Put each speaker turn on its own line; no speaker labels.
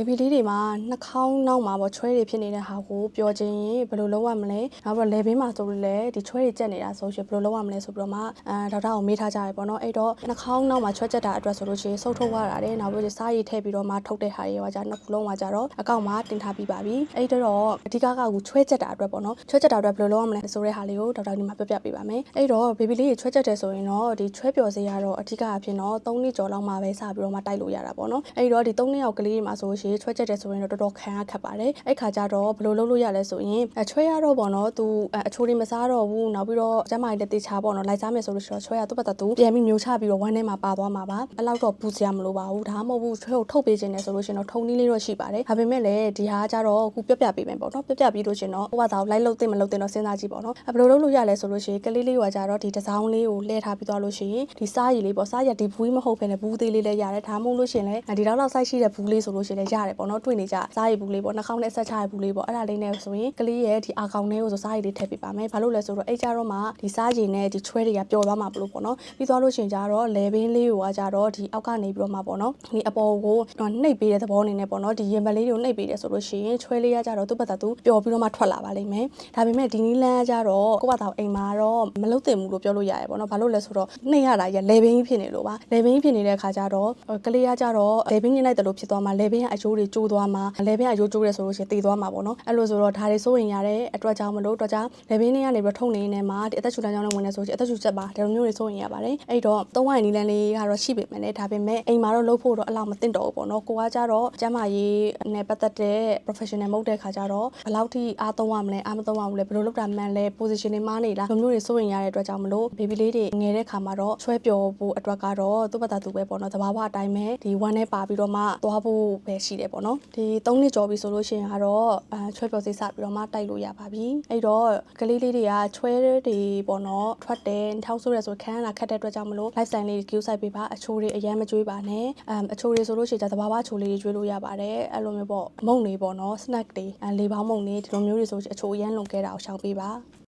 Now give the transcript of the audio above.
ဘေဘီလေးတွေမှာနှာခေါင်းနောက်မှာပေါ့ချွဲတွေဖြစ်နေတဲ့ဟာကိုပြောချင်းရင်ဘယ်လိုလုပ်ရမလဲနောက်ပြီးတော့လေဘင်းမှာဆိုလို့လည်းဒီချွဲတွေကျက်နေတာဆိုရှင်ဘယ်လိုလုပ်ရမလဲဆိုပြီးတော့မှအဲဒေါက်တာကိုမေးထားကြရပေါ့နော်အဲ့တော့နှာခေါင်းနောက်မှာချွဲကျက်တာအတွက်ဆိုလို့ရှိရင်ဆုပ်ထုတ်ရတာတယ်နောက်ပြီးတော့စားရည်ထည့်ပြီးတော့မှထုတ်တဲ့ဟာတွေရောကြာနှစ်ခုလုံးကကြတော့အကောင့်မှာတင်ထားပြီးပါပြီအဲ့တော့အဓိကကကိုချွဲကျက်တာအတွက်ပေါ့နော်ချွဲကျက်တာအတွက်ဘယ်လိုလုပ်ရမလဲဆိုတဲ့ဟာလေးကိုဒေါက်တာဒီမှာပြပြပေးပါမယ်အဲ့တော့ဘေဘီလေးတွေချွဲကျက်တယ်ဆိုရင်တော့ဒီချွဲပျော်စေရတော့အဓိကအဖြစ်တော့3နှစ်ကျော်လောက်မှပဲစပြီးတော့မှတိုက်လို့ရတာပေါ့နော်အဲ့တော့ဒီ3နှစ်ယောက်ကလေးတွေမှာဆိုလို့ရှိရင်ချွဲကျက်တယ်ဆိုရင်တော့တော်တော်ခံရခက်ပါတယ်အဲ့ခါကျတော့ဘယ်လိုလုပ်လို့ရလဲဆိုရင်အချွဲရတော့ပေါ့နော်သူအချိုးလေးမစားတော့ဘူးနောက်ပြီးတော့ကျမကြီးလည်းတေချာပေါ့နော်လိုက်စားမယ်ဆိုလို့ရှိရင်ချွဲရသူ့ဘက်တူပြန်ပြီးမျိုးချပြီးတော့ဝမ်းထဲမှာပါသွားမှာပါအဲ့လောက်တော့ပူစရာမလိုပါဘူးဒါမှမဟုတ်ဘူးချွဲကိုထုတ်ပေးခြင်းနဲ့ဆိုလို့ရှိရင်တော့ထုံနည်းလေးတော့ရှိပါတယ်ဒါပေမဲ့လည်းဒီဟာကကြတော့အခုပြက်ပြပေးမယ်ပေါ့နော်ပြက်ပြပြီးလို့ရှိရင်တော့ဟိုကသာလိုက်လို့တင်မလို့တင်တော့စဉ်းစားကြည့်ပေါ့နော်အဲ့ဘယ်လိုလုပ်လို့ရလဲဆိုလို့ရှိရင်ကလေးလေးကကြတော့ဒီတစောင်းလေးကိုလှည့်ထားပြီးသွားလို့ရှိရင်ဒီစားရည်လေးပေါ့စားရည်ဒီဘူးမဟုတ်ဘဲနဲ့ဘူးသေးလေးလည်းရတယ်ဒါမှမဟုတ်လို့ရှိရင်လည်းဒီလောက်လောက် size ရှိတဲ့ဘူးလေးဆိုလို့ရှိရင်လည်းရတယ်ပေါ့နော်တွေ့နေကြစားရည်ဘူးလေးပေါ့နှာခေါင်းနဲ့ဆက်ချရည်ဘူးလေးပေါ့အဲ့ဒါလေးနဲ့ဆိုရင်ကလေးရဲ့ဒီအာကောင်လေးကိုဆိုစားရည်လေးထည့်ပေးပါမယ်ဘာလို့လဲဆိုတော့အဲ့ကြတော့မှဒီစားရည်နဲ့ဒီချွဲတွေကပျော်သွားမှာမလို့ပေါ့နော်ပြီးသွားလို့ရှိရင်ကြတော့လေဘင်းလေးကိုကကြတော့ဒီအောက်ကနေပြီးတော့မှပေါ့နော်ဒီအပေါ်ကိုနှိပ်ပေးတဲ့သဘောအနေနဲ့ပေါ့နော်ဒီရင်မလေးတွေကိုနှိပ်ပေးတယ်ဆိုလို့ရှိရင်ချွဲလေးကကြတော့သူ့ဘက်သူပျော်ပြီးတော့မှထွက်လာပါလိမ့်မယ်ဒါပေမဲ့ဒီနီးလန်းကကြတော့ကိုယ့်ဘာသာအိမ်မှာတော့မလုတ်တင်ဘူးလို့ပြောလို့ရတယ်ပေါ့နော်ဘာလို့လဲဆိုတော့နှိပ်ရတာရလေဘင်းကြီးဖြစ်နေလို့ပါလေဘင်းကြီးဖြစ်နေတဲ့အခါကျတော့ကလေးကကြတော့လေဘင်းညှိလိုက်တယ်လို့ဖြစ်သွားမှာလေဘင်းကအကျိုးတွေကျိုးသွားမှာလေဘင်းကအကျိုးကျိုးတယ်ဆိုလို့ရှိရင်တည်သွားမှာပေါ့နော်အဲ့လိုဆိုတော့ဒါတွေစိုးရင်ရတဲ့အတွက်ကြောင့်မလို့တော့ကြောင့်လေဘင်းတွေကနေပြီးထုံနေနေမှာဒီအသက်ရှူလမ်းကြောင်းနဲ့ဝင်နေဆိုရင်အသက်ရှူချက်ပါဒီလိုမျိုးတွေစိုးရင်ရပါတယ်အဲ့တော့သုံးဝိုင်းနီလန်းလေးကတော့ရှိပေမဲ့လည်းဒါပေမဲ့အိမ်မှာတော့လုပ်ဖို့တော့အလောက်မသင့်တော့ဘူးပေါ့နော်ကိုကကြတော့ကျမရေးနဲ့ပတ်သက်တဲ့ professional မဟုတ်တဲ့ခါကျတော့ဘယ်လောက်ထိအားသုံးရမလဲအားမသုံးရဘူးလဲဘယ်လိုလုပ်တာမှန်လဲ position တွေမှားနေလားဒီလိုမျိုးတွေစိုးရင်ရတဲ့အတွက်ကြောင့်မလို့ baby လေးတွေငယ်တဲ့ခါမှာတော့ဆွဲပျော်ဖို့အတွက်ကတော့သူ့ဘက်သားသူပဲပေါ့နော်တဘာဝအတိုင်းပဲဒီ1နဲ့ပါပြီးတော့မှသွားဖို့ပဲရှိတယ်ပေါ့နော်ဒီ3နှစ်ကျော်ပြီဆိုလို့ရှိရင်ကတော့အဲချွဲပျော်စိတ်စပြီးတော့မှတိုက်လို့ရပါပြီအဲ့တော့ကလေးလေးတွေကချွဲတွေပေါ့နော်ထွက်တယ်ထောက်ဆိုးရဆိုခန်းလာခတ်တဲ့အတွက်ကြောင့်မလို့ lifestyle လေး queue site ပေးပါအချိုးတွေအရန်မကြွေးပါနဲ့အမ်အချိုးတွေဆိုလို့ရှိရင်တဘာဝအချိုးလေးတွေကြွေးလို့ရပါတယ်အဲ့လိုမျိုးပေါ့မုံတွေပေါ့နော် snack တွေအဲလေးပေါင်းမုံတွေဒီလိုမျိုးတွေဆိုအချိုးအရန်လုံခဲ့တာကိုရှောင်ပေးပါ